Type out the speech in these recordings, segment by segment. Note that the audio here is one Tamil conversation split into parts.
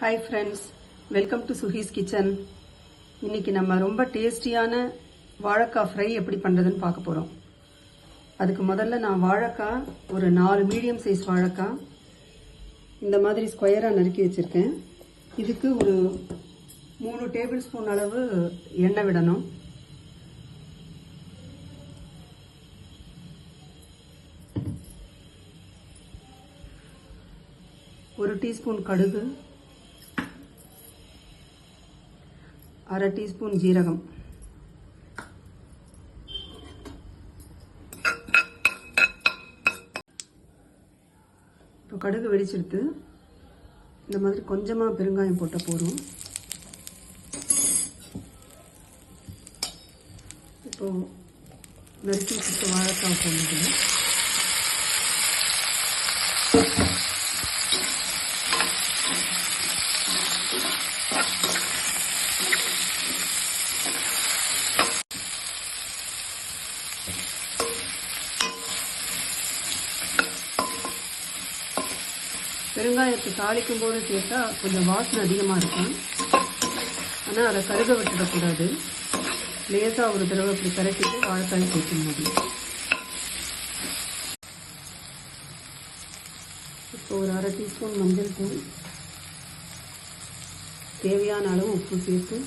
Hi friends welcome to Suhi's kitchen இன்னைக்கு நம்ம ரொம்ப டேஸ்டியான வாழைக்காய் ஃப்ரை எப்படி பண்ணுறதுன்னு பார்க்க போகிறோம் அதுக்கு முதல்ல நான் வாழைக்காய் ஒரு நாலு மீடியம் சைஸ் வாழைக்காய் இந்த மாதிரி ஸ்கொயராக நறுக்கி வச்சுருக்கேன். இதுக்கு ஒரு மூணு டேபிள் ஸ்பூன் அளவு எண்ணெய் விடணும். ஒரு டீஸ்பூன் கடுகு அரை டீஸ்பூன் ஜீரகம். இப்போ கடுகு வெடிச்செடுத்து இந்த மாதிரி கொஞ்சமாக பெருங்காயம் போட்ட போதும். இப்போ நறுக்கி வச்சுட்டு வாழைக்காய் போடுறது. பெருங்காயத்தை தாளிக்கும் போது சேர்த்தா கொஞ்சம் வாசனை அதிகமாக இருக்கும். ஆனால் அதை கருக விட்டுடக்கூடாது. லேசாக ஒரு தடவை அப்படி கரைச்சிட்டு வாழைக்காய் சேர்க்கும் போது இப்போ ஒரு அரை டீஸ்பூன் மஞ்சள் தூள். தேவையான அளவு உப்பு சேர்த்து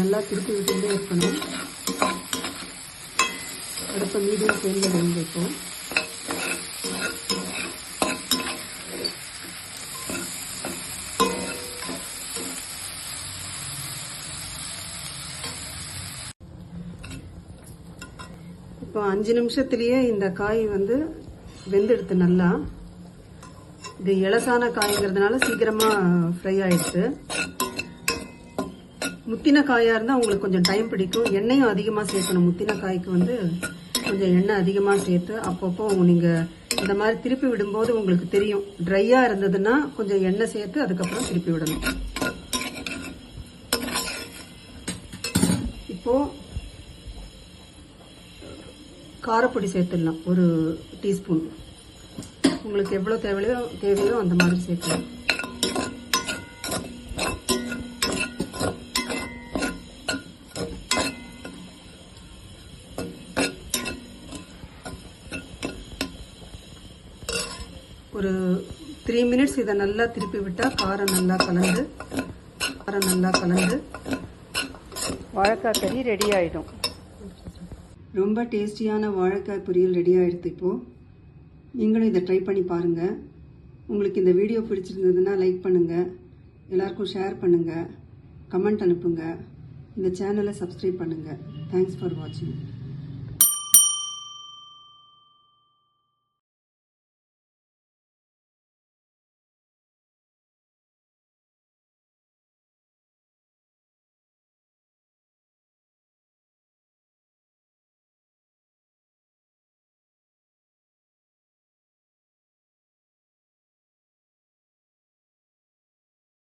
நல்லா திருப்பி விட்டுட்டே இருக்கணும். அடுப்பை மீடியம் ஃப்ளேமில் வெந்து வைப்போம். இப்போ அஞ்சு நிமிஷத்துலேயே இந்த காய் வந்து வெந்தெடுத்து நல்லா. இது இலசான காய்ங்கிறதுனால சீக்கிரமாக ஃப்ரை ஆயிடுச்சு. முத்தின காயாக இருந்தால் உங்களுக்கு கொஞ்சம் டைம் பிடிக்கும். எண்ணெயும் அதிகமாக சேர்க்கணும். முத்தின காய்க்கு வந்து கொஞ்சம் எண்ணெய் அதிகமாக சேர்த்து அப்பப்போ நீங்கள் இந்த மாதிரி திருப்பி விடும்போது உங்களுக்கு தெரியும். ட்ரையாக இருந்ததுன்னா கொஞ்சம் எண்ணெய் சேர்த்து அதுக்கப்புறம் திருப்பி விடணும். இப்போது காரப்பொடி சேர்த்துடலாம். ஒரு டீஸ்பூன் உங்களுக்கு எவ்வளோ தேவையோ தேவையோ அந்த மாதிரி சேர்க்கலாம் ஒரு த்ரீ மினிட்ஸ் இதை நல்லா திருப்பி விட்டால் காரம் நல்லா கலந்து காரம் நல்லா கலந்து வாழைக்காய் கறி ரெடி ஆகிடும் ரொம்ப டேஸ்டியான வாழைக்காய் பொரியல் ரெடி ஆகிடுது இப்போது நீங்களும் இதை ட்ரை பண்ணி பாருங்கள் உங்களுக்கு இந்த வீடியோ பிடிச்சிருந்ததுன்னா லைக் பண்ணுங்கள் எல்லாருக்கும் ஷேர் பண்ணுங்கள் கமெண்ட் அனுப்புங்க. இந்த சேனலை சப்ஸ்கிரைப் பண்ணுங்கள் தேங்க்ஸ் ஃபார் வாட்சிங்